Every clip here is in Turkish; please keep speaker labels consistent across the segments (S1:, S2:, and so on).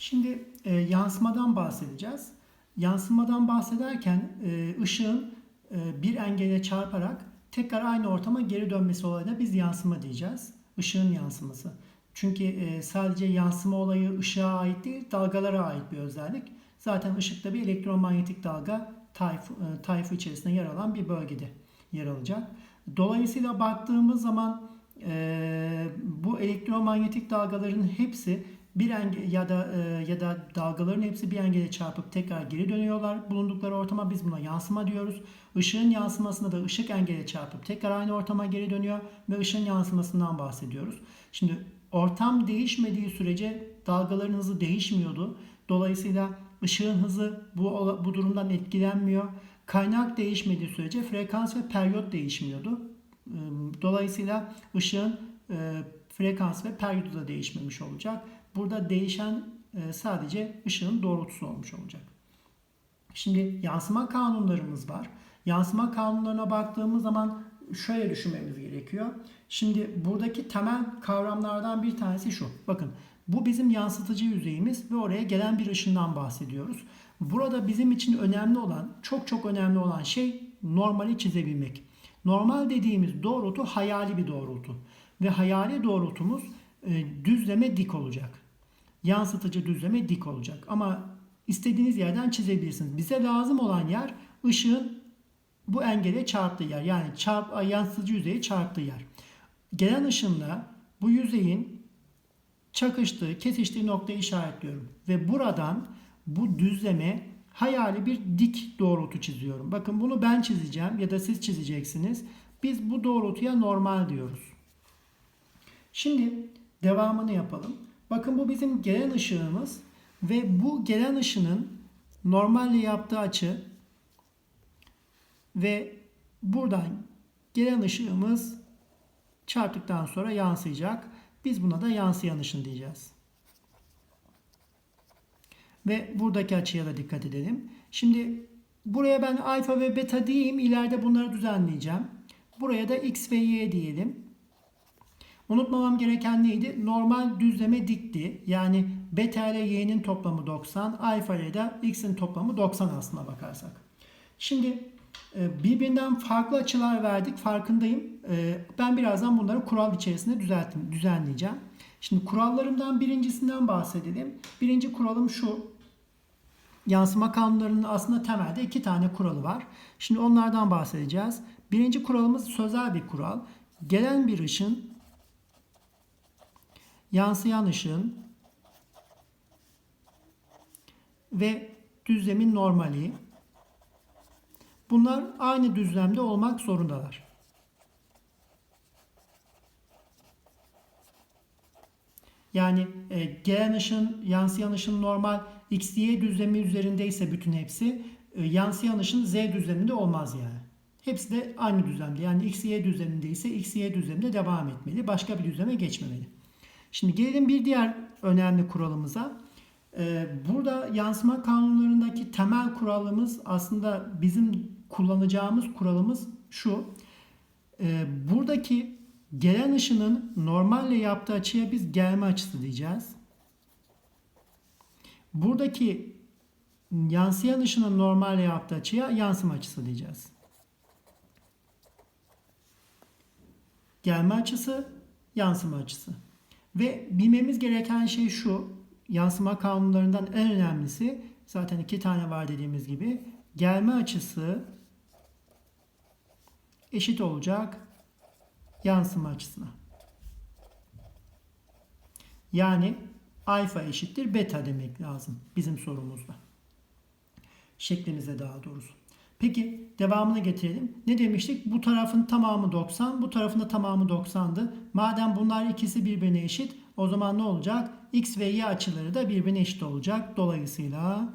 S1: Şimdi e, yansımadan bahsedeceğiz. Yansımadan bahsederken e, ışığın e, bir engele çarparak tekrar aynı ortama geri dönmesi olayına biz yansıma diyeceğiz. Işığın yansıması. Çünkü e, sadece yansıma olayı ışığa ait değil, dalgalara ait bir özellik. Zaten ışıkta bir elektromanyetik dalga tayfı, e, tayfı içerisinde yer alan bir bölgede yer alacak. Dolayısıyla baktığımız zaman e, bu elektromanyetik dalgaların hepsi bir enge ya da e, ya da dalgaların hepsi bir engele çarpıp tekrar geri dönüyorlar. Bulundukları ortama biz buna yansıma diyoruz. Işığın yansımasında da ışık engele çarpıp tekrar aynı ortama geri dönüyor ve ışığın yansımasından bahsediyoruz. Şimdi ortam değişmediği sürece dalgaların hızı değişmiyordu. Dolayısıyla ışığın hızı bu bu durumdan etkilenmiyor. Kaynak değişmediği sürece frekans ve periyot değişmiyordu. Dolayısıyla ışığın e, frekans ve periyodu da değişmemiş olacak. Burada değişen e, sadece ışığın doğrultusu olmuş olacak. Şimdi yansıma kanunlarımız var. Yansıma kanunlarına baktığımız zaman şöyle düşünmemiz gerekiyor. Şimdi buradaki temel kavramlardan bir tanesi şu. Bakın bu bizim yansıtıcı yüzeyimiz ve oraya gelen bir ışından bahsediyoruz. Burada bizim için önemli olan, çok çok önemli olan şey normali çizebilmek. Normal dediğimiz doğrultu hayali bir doğrultu. Ve hayali doğrultumuz e, düzleme dik olacak. Yansıtıcı düzleme dik olacak. Ama istediğiniz yerden çizebilirsiniz. Bize lazım olan yer ışığın bu engele çarptığı yer. Yani çarp, yansıtıcı yüzeye çarptığı yer. Gelen ışınla bu yüzeyin çakıştığı, kesiştiği noktayı işaretliyorum. Ve buradan bu düzleme hayali bir dik doğrultu çiziyorum. Bakın bunu ben çizeceğim ya da siz çizeceksiniz. Biz bu doğrultuya normal diyoruz. Şimdi devamını yapalım. Bakın bu bizim gelen ışığımız ve bu gelen ışının normalle yaptığı açı ve buradan gelen ışığımız çarptıktan sonra yansıyacak. Biz buna da yansıyan ışın diyeceğiz. Ve buradaki açıya da dikkat edelim. Şimdi buraya ben alfa ve beta diyeyim. İleride bunları düzenleyeceğim. Buraya da x ve y diyelim. Unutmamam gereken neydi? Normal düzleme dikti. Yani beta ile y'nin toplamı 90. Alfa ile de x'in toplamı 90 aslına bakarsak. Şimdi e, birbirinden farklı açılar verdik. Farkındayım. E, ben birazdan bunları kural içerisinde düzelttim, düzenleyeceğim. Şimdi kurallarımdan birincisinden bahsedelim. Birinci kuralım şu. Yansıma kanunlarının aslında temelde iki tane kuralı var. Şimdi onlardan bahsedeceğiz. Birinci kuralımız sözel bir kural. Gelen bir ışın yansıyan ışığın ve düzlemin normali bunlar aynı düzlemde olmak zorundalar. Yani e, gelen ışın, yansıyan ışın normal x, y düzlemi üzerindeyse bütün hepsi e, yansıyan ışın z düzleminde olmaz yani. Hepsi de aynı düzlemde. Yani x, y düzlemindeyse x, y düzleminde devam etmeli. Başka bir düzleme geçmemeli. Şimdi gelelim bir diğer önemli kuralımıza. Ee, burada yansıma kanunlarındaki temel kuralımız aslında bizim kullanacağımız kuralımız şu. Ee, buradaki gelen ışının normalle yaptığı açıya biz gelme açısı diyeceğiz. Buradaki yansıyan ışının normalle yaptığı açıya yansıma açısı diyeceğiz. Gelme açısı, yansıma açısı. Ve bilmemiz gereken şey şu. Yansıma kanunlarından en önemlisi zaten iki tane var dediğimiz gibi. Gelme açısı eşit olacak yansıma açısına. Yani alfa eşittir beta demek lazım bizim sorumuzda. Şeklimize daha doğrusu. Peki devamını getirelim. Ne demiştik? Bu tarafın tamamı 90, bu tarafın da tamamı 90'dı. Madem bunlar ikisi birbirine eşit, o zaman ne olacak? X ve Y açıları da birbirine eşit olacak. Dolayısıyla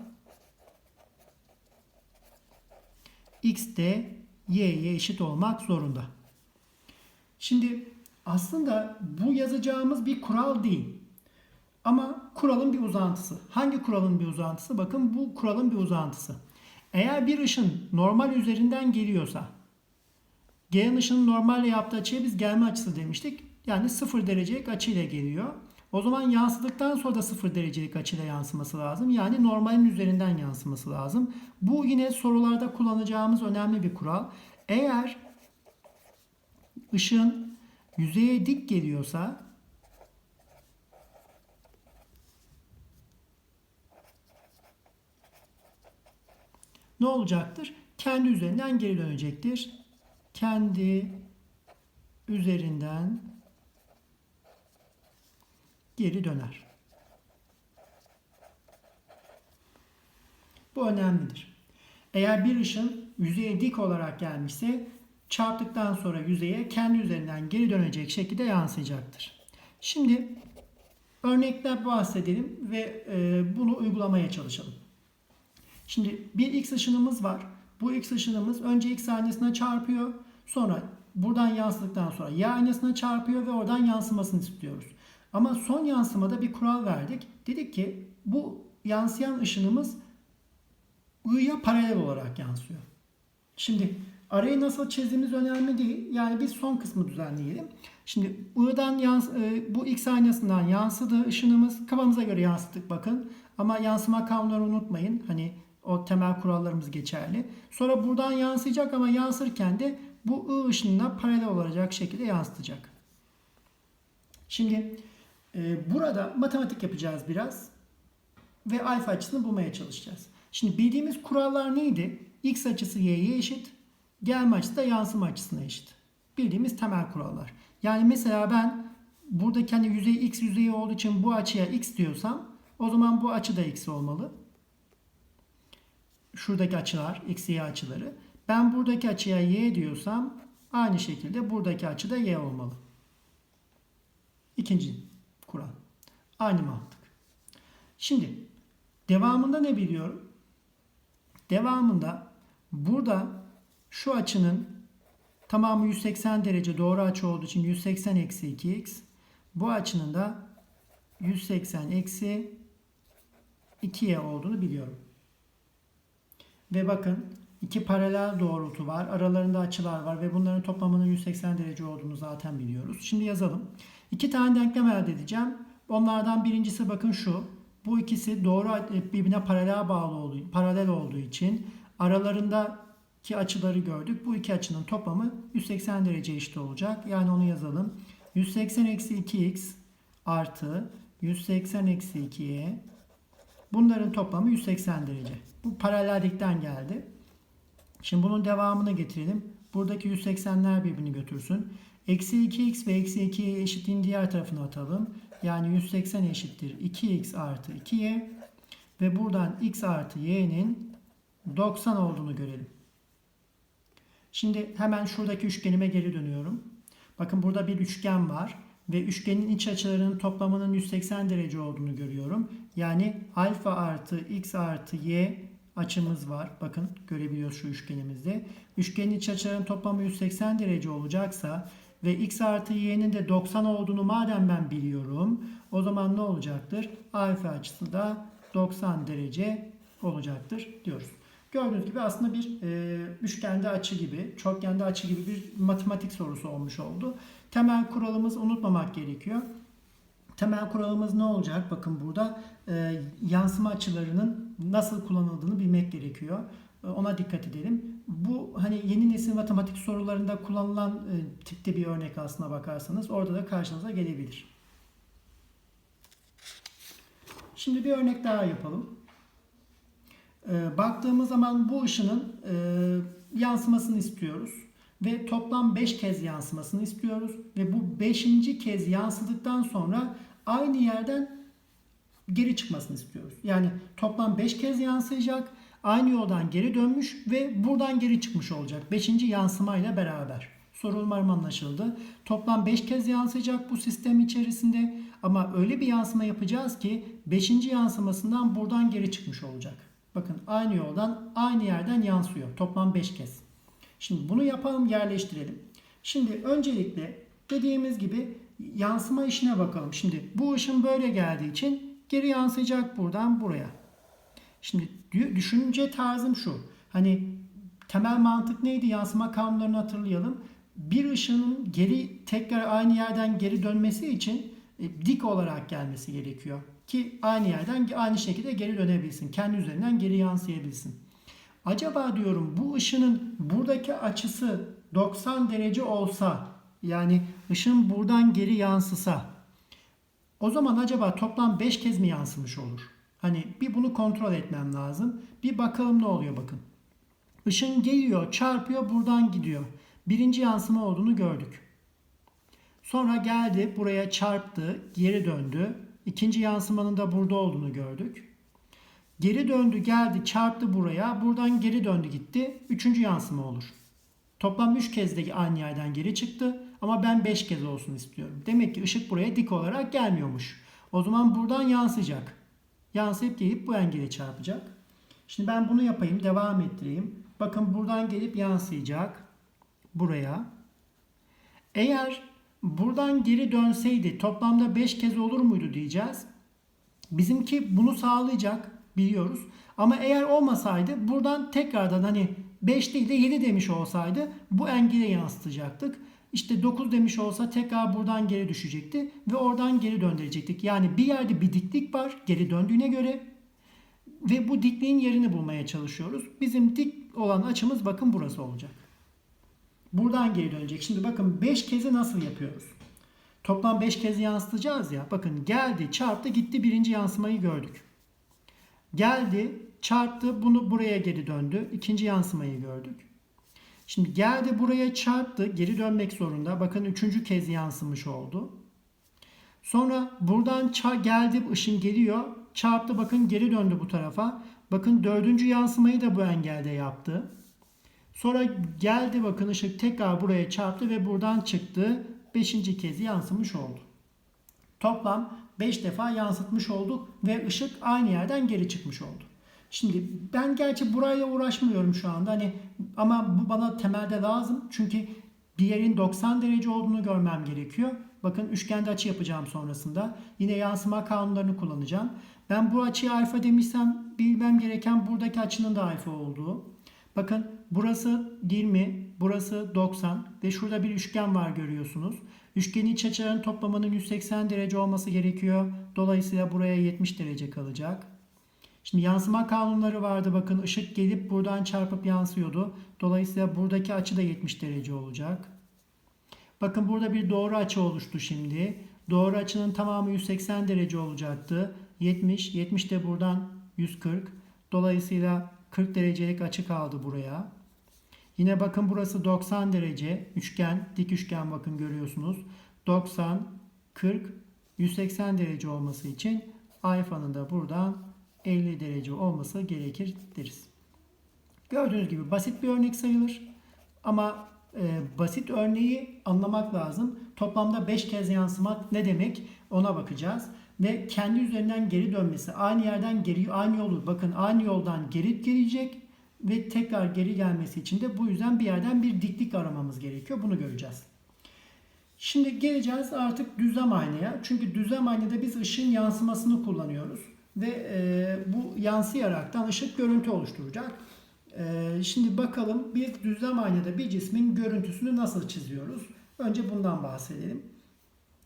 S1: X de Y'ye eşit olmak zorunda. Şimdi aslında bu yazacağımız bir kural değil. Ama kuralın bir uzantısı. Hangi kuralın bir uzantısı? Bakın bu kuralın bir uzantısı. Eğer bir ışın normal üzerinden geliyorsa gelen ışının normalle yaptığı açıya biz gelme açısı demiştik. Yani 0 derecelik açıyla geliyor. O zaman yansıdıktan sonra da 0 derecelik açıyla yansıması lazım. Yani normalin üzerinden yansıması lazım. Bu yine sorularda kullanacağımız önemli bir kural. Eğer ışığın yüzeye dik geliyorsa ne olacaktır? Kendi üzerinden geri dönecektir. Kendi üzerinden geri döner. Bu önemlidir. Eğer bir ışın yüzeye dik olarak gelmişse çarptıktan sonra yüzeye kendi üzerinden geri dönecek şekilde yansıyacaktır. Şimdi örnekler bahsedelim ve e, bunu uygulamaya çalışalım. Şimdi bir x ışınımız var. Bu x ışınımız önce x aynasına çarpıyor. Sonra buradan yansıdıktan sonra y aynasına çarpıyor ve oradan yansımasını istiyoruz. Ama son yansımada bir kural verdik. Dedik ki bu yansıyan ışınımız I'ya paralel olarak yansıyor. Şimdi arayı nasıl çizdiğimiz önemli değil. Yani biz son kısmı düzenleyelim. Şimdi I'dan yans e, bu X aynasından yansıdığı ışınımız kafamıza göre yansıttık bakın. Ama yansıma kanunlarını unutmayın. Hani o temel kurallarımız geçerli. Sonra buradan yansıyacak ama yansırken de bu I ışınına paralel olacak şekilde yansıtacak. Şimdi e, burada matematik yapacağız biraz ve alfa açısını bulmaya çalışacağız. Şimdi bildiğimiz kurallar neydi? X açısı y'ye eşit, gelme açısı da yansıma açısına eşit. Bildiğimiz temel kurallar. Yani mesela ben buradaki hani yüzey x yüzeyi olduğu için bu açıya x diyorsam o zaman bu açı da x olmalı. Şuradaki açılar, x, y açıları. Ben buradaki açıya y diyorsam aynı şekilde buradaki açı da y olmalı. İkinci kural. Aynı mantık. Şimdi devamında ne biliyorum? Devamında burada şu açının tamamı 180 derece doğru açı olduğu için 180 eksi 2x. Bu açının da 180 eksi 2y olduğunu biliyorum. Ve bakın iki paralel doğrultu var. Aralarında açılar var ve bunların toplamının 180 derece olduğunu zaten biliyoruz. Şimdi yazalım. İki tane denklem elde edeceğim. Onlardan birincisi bakın şu. Bu ikisi doğru birbirine paralel bağlı olduğu, paralel olduğu için aralarındaki açıları gördük. Bu iki açının toplamı 180 derece eşit olacak. Yani onu yazalım. 180 eksi 2x artı 180 eksi 2y bunların toplamı 180 derece. Bu paralellikten geldi. Şimdi bunun devamını getirelim. Buradaki 180'ler birbirini götürsün. Eksi 2x ve eksi 2'ye eşitliğin diğer tarafına atalım. Yani 180 eşittir 2x artı 2y. Ve buradan x artı y'nin 90 olduğunu görelim. Şimdi hemen şuradaki üçgenime geri dönüyorum. Bakın burada bir üçgen var. Ve üçgenin iç açılarının toplamının 180 derece olduğunu görüyorum. Yani alfa artı x artı y açımız var. Bakın görebiliyoruz şu üçgenimizde. Üçgenin iç açılarının toplamı 180 derece olacaksa ve x artı y'nin de 90 olduğunu madem ben biliyorum o zaman ne olacaktır? Alfa açısı da 90 derece olacaktır diyoruz. Gördüğünüz gibi aslında bir e, üçgende açı gibi, çokgende açı gibi bir matematik sorusu olmuş oldu. Temel kuralımız unutmamak gerekiyor. Temel kuralımız ne olacak? Bakın burada e, yansıma açılarının nasıl kullanıldığını bilmek gerekiyor. E, ona dikkat edelim. Bu hani yeni nesil matematik sorularında kullanılan e, tipte bir örnek aslına bakarsanız orada da karşınıza gelebilir. Şimdi bir örnek daha yapalım. E, baktığımız zaman bu ışının e, yansımasını istiyoruz ve toplam 5 kez yansımasını istiyoruz ve bu 5. kez yansıdıktan sonra aynı yerden geri çıkmasını istiyoruz. Yani toplam 5 kez yansıyacak, aynı yoldan geri dönmüş ve buradan geri çıkmış olacak. 5. yansımayla beraber. Soru umarım anlaşıldı. Toplam 5 kez yansıyacak bu sistem içerisinde ama öyle bir yansıma yapacağız ki 5. yansımasından buradan geri çıkmış olacak. Bakın aynı yoldan aynı yerden yansıyor. Toplam 5 kez. Şimdi bunu yapalım yerleştirelim. Şimdi öncelikle dediğimiz gibi yansıma işine bakalım. Şimdi bu ışın böyle geldiği için geri yansıyacak buradan buraya. Şimdi düşünce tarzım şu. Hani temel mantık neydi? Yansıma kanunlarını hatırlayalım. Bir ışının geri tekrar aynı yerden geri dönmesi için e, dik olarak gelmesi gerekiyor. Ki aynı yerden aynı şekilde geri dönebilsin. Kendi üzerinden geri yansıyabilsin. Acaba diyorum bu ışının buradaki açısı 90 derece olsa yani ışın buradan geri yansısa o zaman acaba toplam 5 kez mi yansımış olur? Hani bir bunu kontrol etmem lazım. Bir bakalım ne oluyor bakın. Işın geliyor, çarpıyor, buradan gidiyor. Birinci yansıma olduğunu gördük. Sonra geldi, buraya çarptı, geri döndü. İkinci yansımanın da burada olduğunu gördük. Geri döndü, geldi, çarptı buraya. Buradan geri döndü, gitti. Üçüncü yansıma olur. Toplam 3 kez de aynı yerden geri çıktı. Ama ben 5 kez olsun istiyorum. Demek ki ışık buraya dik olarak gelmiyormuş. O zaman buradan yansıyacak. Yansıyıp gelip bu engele çarpacak. Şimdi ben bunu yapayım. Devam ettireyim. Bakın buradan gelip yansıyacak. Buraya. Eğer buradan geri dönseydi toplamda 5 kez olur muydu diyeceğiz. Bizimki bunu sağlayacak biliyoruz. Ama eğer olmasaydı buradan tekrardan hani 5 değil de 7 demiş olsaydı bu engele yansıtacaktık. İşte 9 demiş olsa tekrar buradan geri düşecekti ve oradan geri döndürecektik. Yani bir yerde bir diklik var geri döndüğüne göre ve bu dikliğin yerini bulmaya çalışıyoruz. Bizim dik olan açımız bakın burası olacak. Buradan geri dönecek. Şimdi bakın 5 kezi nasıl yapıyoruz? Toplam 5 kez yansıtacağız ya. Bakın geldi, çarptı, gitti. Birinci yansımayı gördük. Geldi, çarptı, bunu buraya geri döndü. İkinci yansımayı gördük. Şimdi geldi buraya çarptı, geri dönmek zorunda. Bakın üçüncü kez yansımış oldu. Sonra buradan geldi, ışın geliyor. Çarptı, bakın geri döndü bu tarafa. Bakın dördüncü yansımayı da bu engelde yaptı. Sonra geldi bakın ışık tekrar buraya çarptı ve buradan çıktı. Beşinci kez yansımış oldu. Toplam 5 defa yansıtmış olduk ve ışık aynı yerden geri çıkmış oldu. Şimdi ben gerçi burayla uğraşmıyorum şu anda hani ama bu bana temelde lazım çünkü bir yerin 90 derece olduğunu görmem gerekiyor. Bakın üçgende açı yapacağım sonrasında. Yine yansıma kanunlarını kullanacağım. Ben bu açıyı alfa demişsem bilmem gereken buradaki açının da alfa olduğu. Bakın burası 20, burası 90 ve şurada bir üçgen var görüyorsunuz. Üçgenin iç açılarının toplamının 180 derece olması gerekiyor. Dolayısıyla buraya 70 derece kalacak. Şimdi yansıma kanunları vardı. Bakın ışık gelip buradan çarpıp yansıyordu. Dolayısıyla buradaki açı da 70 derece olacak. Bakın burada bir doğru açı oluştu şimdi. Doğru açının tamamı 180 derece olacaktı. 70, 70 de buradan 140. Dolayısıyla 40 derecelik açı kaldı buraya. Yine bakın burası 90 derece. Üçgen, dik üçgen bakın görüyorsunuz. 90, 40, 180 derece olması için alfanın da buradan 50 derece olması gerekir deriz. Gördüğünüz gibi basit bir örnek sayılır. Ama e, basit örneği anlamak lazım. Toplamda 5 kez yansımak ne demek ona bakacağız. Ve kendi üzerinden geri dönmesi aynı yerden geri aynı yolu bakın aynı yoldan geri gelecek ve tekrar geri gelmesi için de bu yüzden bir yerden bir diklik aramamız gerekiyor. Bunu göreceğiz. Şimdi geleceğiz artık düzlem aynaya. Çünkü düzlem aynada biz ışığın yansımasını kullanıyoruz. Ve e, bu yansıyaraktan ışık görüntü oluşturacak. E, şimdi bakalım biz düzlem aynada bir cismin görüntüsünü nasıl çiziyoruz? Önce bundan bahsedelim.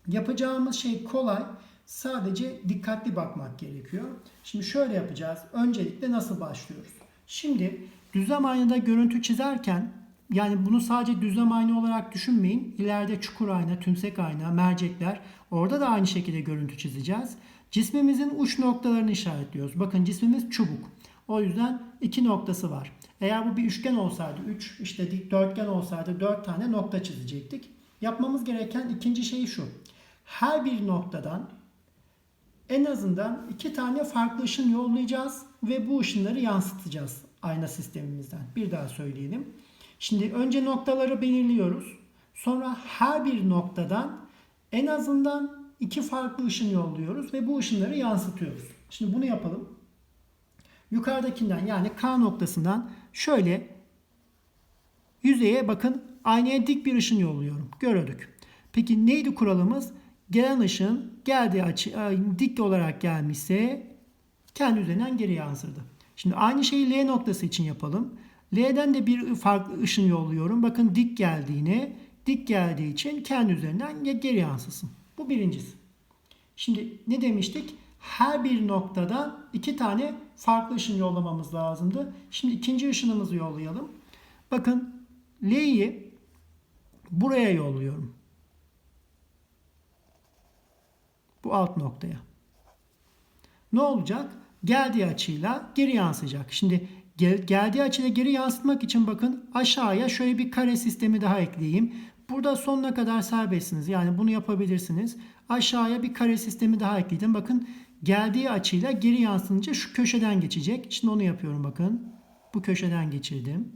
S1: Yapacağımız şey kolay. Sadece dikkatli bakmak gerekiyor. Şimdi şöyle yapacağız. Öncelikle nasıl başlıyoruz? Şimdi düzlem aynada görüntü çizerken yani bunu sadece düzlem ayna olarak düşünmeyin. İleride çukur ayna, tümsek ayna, mercekler orada da aynı şekilde görüntü çizeceğiz. Cismimizin uç noktalarını işaretliyoruz. Bakın cismimiz çubuk. O yüzden iki noktası var. Eğer bu bir üçgen olsaydı 3, işte dikdörtgen olsaydı 4 tane nokta çizecektik. Yapmamız gereken ikinci şey şu. Her bir noktadan en azından iki tane farklı ışın yollayacağız ve bu ışınları yansıtacağız ayna sistemimizden. Bir daha söyleyelim. Şimdi önce noktaları belirliyoruz. Sonra her bir noktadan en azından iki farklı ışın yolluyoruz ve bu ışınları yansıtıyoruz. Şimdi bunu yapalım. Yukarıdakinden yani K noktasından şöyle yüzeye bakın aynaya dik bir ışın yolluyorum. Gördük. Peki neydi kuralımız? Gelen ışın geldiği açı dik olarak gelmişse kendi üzerinden geri yansırdı. Şimdi aynı şeyi L noktası için yapalım. L'den de bir farklı ışın yolluyorum. Bakın dik geldiğine dik geldiği için kendi üzerinden geri yansısın. Bu birincisi. Şimdi ne demiştik? Her bir noktada iki tane farklı ışın yollamamız lazımdı. Şimdi ikinci ışınımızı yollayalım. Bakın L'yi buraya yolluyorum. Bu alt noktaya. Ne olacak? Geldiği açıyla geri yansıyacak. Şimdi gel, geldiği açıyla geri yansıtmak için bakın aşağıya şöyle bir kare sistemi daha ekleyeyim. Burada sonuna kadar serbestsiniz. Yani bunu yapabilirsiniz. Aşağıya bir kare sistemi daha ekledim. Bakın geldiği açıyla geri yansınca şu köşeden geçecek. Şimdi onu yapıyorum bakın. Bu köşeden geçirdim.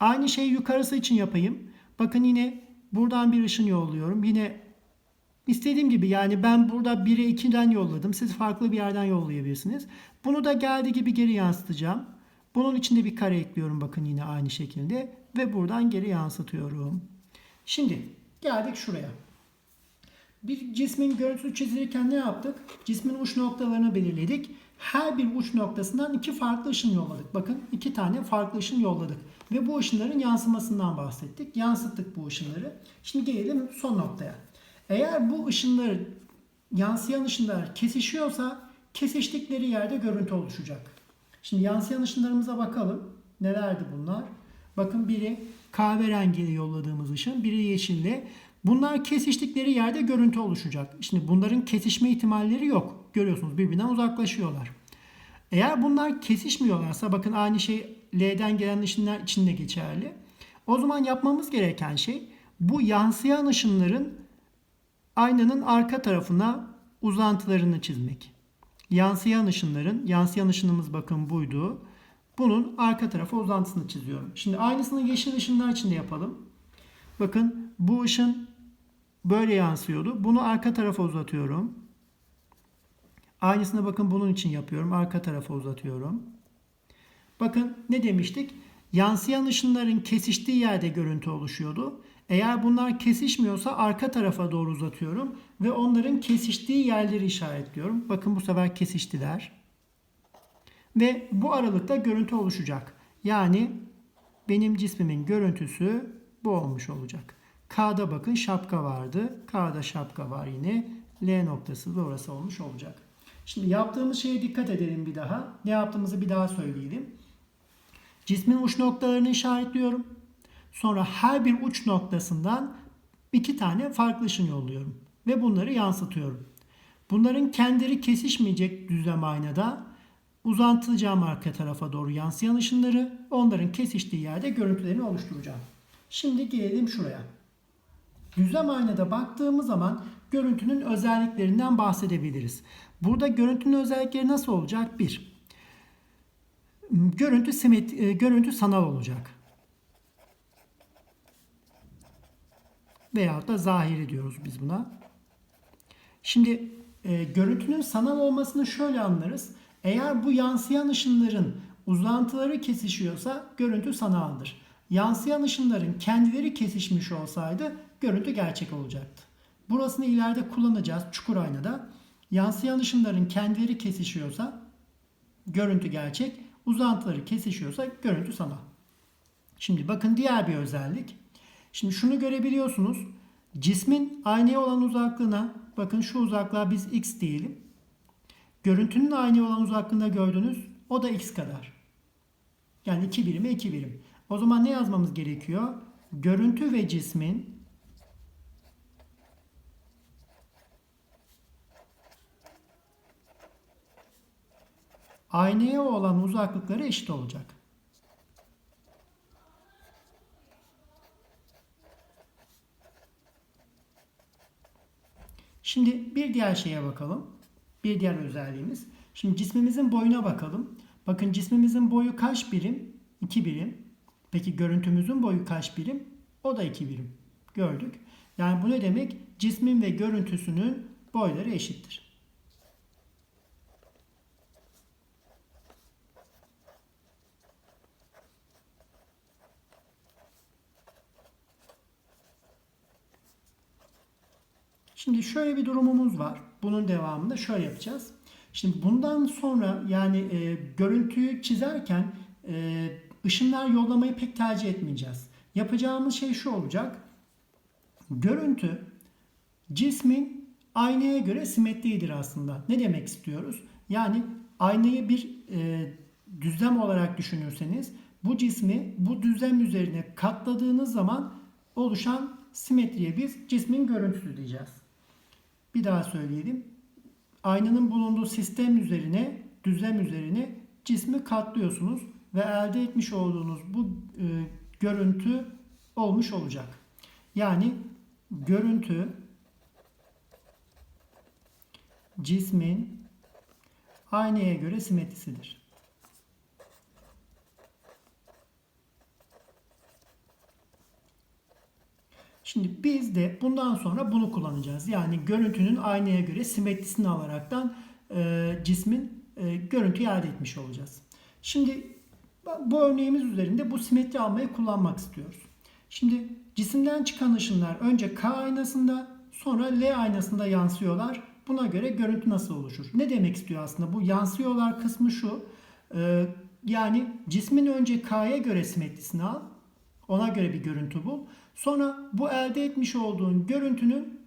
S1: Aynı şeyi yukarısı için yapayım. Bakın yine buradan bir ışın yolluyorum. Yine istediğim gibi yani ben burada 1'e 2'den yolladım. Siz farklı bir yerden yollayabilirsiniz. Bunu da geldiği gibi geri yansıtacağım. Bunun içinde bir kare ekliyorum bakın yine aynı şekilde. Ve buradan geri yansıtıyorum. Şimdi geldik şuraya. Bir cismin görüntüsü çizilirken ne yaptık? Cismin uç noktalarını belirledik. Her bir uç noktasından iki farklı ışın yolladık. Bakın iki tane farklı ışın yolladık. Ve bu ışınların yansımasından bahsettik. Yansıttık bu ışınları. Şimdi gelelim son noktaya. Eğer bu ışınlar, yansıyan ışınlar kesişiyorsa kesiştikleri yerde görüntü oluşacak. Şimdi yansıyan ışınlarımıza bakalım. Nelerdi bunlar? Bakın biri kahverengiyle yolladığımız ışın, biri yeşille. Bunlar kesiştikleri yerde görüntü oluşacak. Şimdi bunların kesişme ihtimalleri yok. Görüyorsunuz birbirinden uzaklaşıyorlar. Eğer bunlar kesişmiyorlarsa bakın aynı şey L'den gelen ışınlar için de geçerli. O zaman yapmamız gereken şey bu yansıyan ışınların aynanın arka tarafına uzantılarını çizmek. Yansıyan ışınların, yansıyan ışınımız bakın buydu. Bunun arka tarafa uzantısını çiziyorum. Şimdi aynısını yeşil ışınlar için de yapalım. Bakın bu ışın böyle yansıyordu. Bunu arka tarafa uzatıyorum. Aynısını bakın bunun için yapıyorum. Arka tarafa uzatıyorum. Bakın ne demiştik? Yansıyan ışınların kesiştiği yerde görüntü oluşuyordu. Eğer bunlar kesişmiyorsa arka tarafa doğru uzatıyorum ve onların kesiştiği yerleri işaretliyorum. Bakın bu sefer kesiştiler. Ve bu aralıkta görüntü oluşacak. Yani benim cismimin görüntüsü bu olmuş olacak. K'da bakın şapka vardı. K'da şapka var yine. L noktası da orası olmuş olacak. Şimdi yaptığımız şeye dikkat edelim bir daha. Ne yaptığımızı bir daha söyleyelim. Cismin uç noktalarını işaretliyorum. Sonra her bir uç noktasından iki tane farklı ışın yolluyorum. Ve bunları yansıtıyorum. Bunların kendileri kesişmeyecek düzlem aynada uzantılayacağım arka tarafa doğru yansıyan ışınları onların kesiştiği yerde görüntülerini oluşturacağım. Şimdi gelelim şuraya. Düzlem aynada baktığımız zaman görüntünün özelliklerinden bahsedebiliriz. Burada görüntünün özellikleri nasıl olacak? 1. Görüntü simetri, görüntü sanal olacak. Veyahut da zahiri diyoruz biz buna. Şimdi e, görüntünün sanal olmasını şöyle anlarız. Eğer bu yansıyan ışınların uzantıları kesişiyorsa görüntü sanaldır. Yansıyan ışınların kendileri kesişmiş olsaydı görüntü gerçek olacaktı. Burasını ileride kullanacağız çukur aynada. Yansıyan ışınların kendileri kesişiyorsa görüntü gerçek, uzantıları kesişiyorsa görüntü sanal. Şimdi bakın diğer bir özellik. Şimdi şunu görebiliyorsunuz. Cismin aynaya olan uzaklığına bakın şu uzaklığa biz x diyelim. Görüntünün aynaya olan uzaklığında gördünüz. O da x kadar. Yani 2 birime 2 birim. O zaman ne yazmamız gerekiyor? Görüntü ve cismin aynaya olan uzaklıkları eşit olacak. Şimdi bir diğer şeye bakalım. Bir diğer özelliğimiz. Şimdi cismimizin boyuna bakalım. Bakın cismimizin boyu kaç birim? 2 birim. Peki görüntümüzün boyu kaç birim? O da 2 birim. Gördük. Yani bu ne demek? Cismin ve görüntüsünün boyları eşittir. Şimdi şöyle bir durumumuz var. Bunun devamında şöyle yapacağız. Şimdi bundan sonra yani e, görüntüyü çizerken e, ışınlar yollamayı pek tercih etmeyeceğiz. Yapacağımız şey şu olacak. Görüntü cismin aynaya göre simetridir aslında. Ne demek istiyoruz? Yani aynayı bir e, düzlem olarak düşünürseniz bu cismi bu düzlem üzerine katladığınız zaman oluşan simetriye biz cismin görüntüsü diyeceğiz. Bir daha söyleyelim. Aynanın bulunduğu sistem üzerine, düzlem üzerine cismi katlıyorsunuz ve elde etmiş olduğunuz bu e, görüntü olmuş olacak. Yani görüntü cismin aynaya göre simetrisidir. Şimdi biz de bundan sonra bunu kullanacağız. Yani görüntünün aynaya göre simetrisini alaraktan e, cismin e, görüntüyü elde etmiş olacağız. Şimdi bu örneğimiz üzerinde bu simetri almayı kullanmak istiyoruz. Şimdi cisimden çıkan ışınlar önce K aynasında sonra L aynasında yansıyorlar. Buna göre görüntü nasıl oluşur? Ne demek istiyor aslında? Bu yansıyorlar kısmı şu. E, yani cismin önce K'ya göre simetrisini al. Ona göre bir görüntü bul. Sonra bu elde etmiş olduğun görüntünün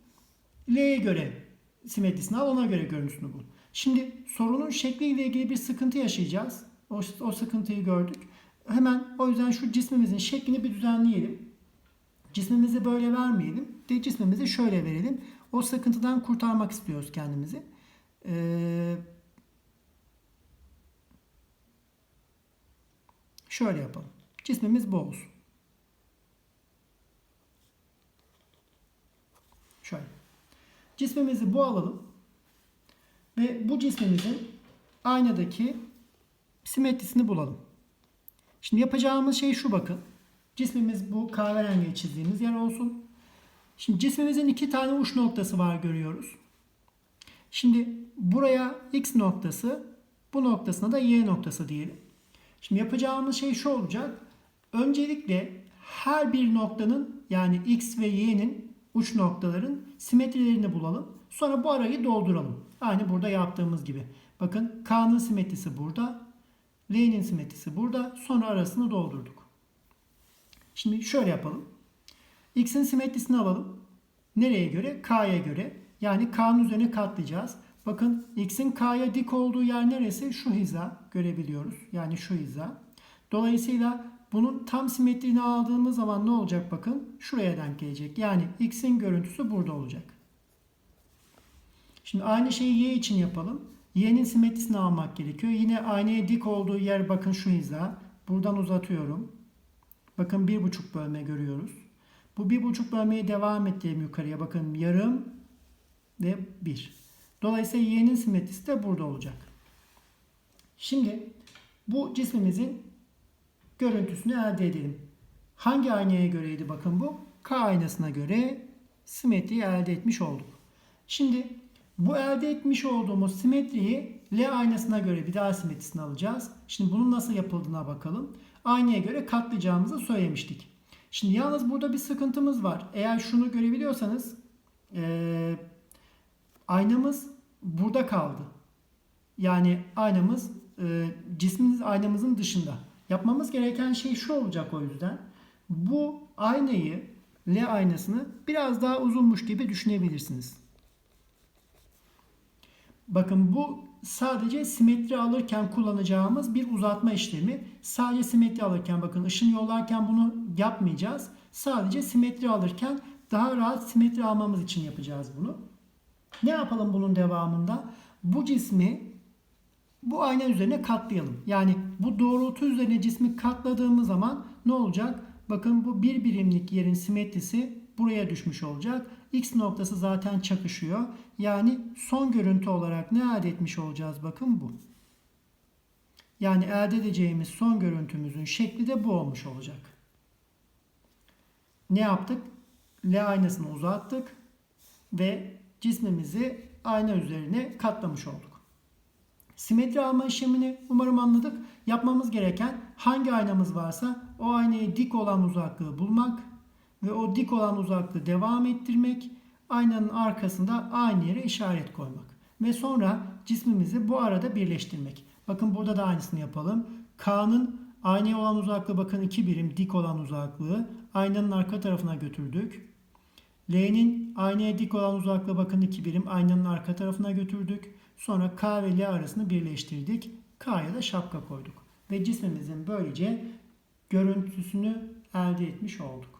S1: L'ye göre simetrisini al. Ona göre görüntüsünü bul. Şimdi sorunun şekliyle ilgili bir sıkıntı yaşayacağız. O, o sıkıntıyı gördük. Hemen o yüzden şu cismimizin şeklini bir düzenleyelim. Cismimizi böyle vermeyelim. De cismimizi şöyle verelim. O sıkıntıdan kurtarmak istiyoruz kendimizi. Ee, şöyle yapalım. Cismimiz bu olsun. Şöyle. Cismimizi bu alalım. Ve bu cismimizin aynadaki simetrisini bulalım. Şimdi yapacağımız şey şu bakın. Cismimiz bu kahverengi çizdiğimiz yer olsun. Şimdi cismimizin iki tane uç noktası var görüyoruz. Şimdi buraya x noktası, bu noktasına da y noktası diyelim. Şimdi yapacağımız şey şu olacak. Öncelikle her bir noktanın yani x ve y'nin uç noktaların simetrilerini bulalım. Sonra bu arayı dolduralım. Aynı burada yaptığımız gibi. Bakın K'nın simetrisi burada. L'nin simetrisi burada. Sonra arasını doldurduk. Şimdi şöyle yapalım. X'in simetrisini alalım. Nereye göre? K'ya göre. Yani K'nın üzerine katlayacağız. Bakın X'in K'ya dik olduğu yer neresi? Şu hiza görebiliyoruz. Yani şu hiza. Dolayısıyla bunun tam simetrini aldığımız zaman ne olacak bakın? Şuraya denk gelecek. Yani X'in görüntüsü burada olacak. Şimdi aynı şeyi Y için yapalım. Y'nin simetrisini almak gerekiyor. Yine aynaya dik olduğu yer bakın şu hiza. Buradan uzatıyorum. Bakın bir buçuk bölme görüyoruz. Bu bir buçuk bölmeye devam ettiğim yukarıya bakın yarım ve bir. Dolayısıyla y'nin simetrisi de burada olacak. Şimdi bu cismimizin görüntüsünü elde edelim. Hangi aynaya göreydi bakın bu? K aynasına göre simetriyi elde etmiş olduk. Şimdi bu elde etmiş olduğumuz simetriyi L aynasına göre bir daha simetrisini alacağız. Şimdi bunun nasıl yapıldığına bakalım. Aynaya göre katlayacağımızı söylemiştik. Şimdi yalnız burada bir sıkıntımız var. Eğer şunu görebiliyorsanız ee, aynamız burada kaldı. Yani aynamız e, cismimiz aynamızın dışında. Yapmamız gereken şey şu olacak o yüzden. Bu aynayı L aynasını biraz daha uzunmuş gibi düşünebilirsiniz. Bakın bu sadece simetri alırken kullanacağımız bir uzatma işlemi. Sadece simetri alırken bakın ışın yollarken bunu yapmayacağız. Sadece simetri alırken daha rahat simetri almamız için yapacağız bunu. Ne yapalım bunun devamında? Bu cismi bu ayna üzerine katlayalım. Yani bu doğrultu üzerine cismi katladığımız zaman ne olacak? Bakın bu bir birimlik yerin simetrisi buraya düşmüş olacak. X noktası zaten çakışıyor. Yani son görüntü olarak ne elde etmiş olacağız? Bakın bu. Yani elde edeceğimiz son görüntümüzün şekli de bu olmuş olacak. Ne yaptık? L aynasını uzattık ve cismimizi ayna üzerine katlamış olduk. Simetri alma işlemini umarım anladık. Yapmamız gereken hangi aynamız varsa o aynaya dik olan uzaklığı bulmak ve o dik olan uzaklığı devam ettirmek, aynanın arkasında aynı yere işaret koymak ve sonra cismimizi bu arada birleştirmek. Bakın burada da aynısını yapalım. K'nın aynaya olan uzaklığı bakın 2 birim dik olan uzaklığı aynanın arka tarafına götürdük. L'nin aynaya dik olan uzaklığı bakın 2 birim aynanın arka tarafına götürdük. Sonra K ve L arasını birleştirdik. K'ya da şapka koyduk. Ve cismimizin böylece görüntüsünü elde etmiş olduk.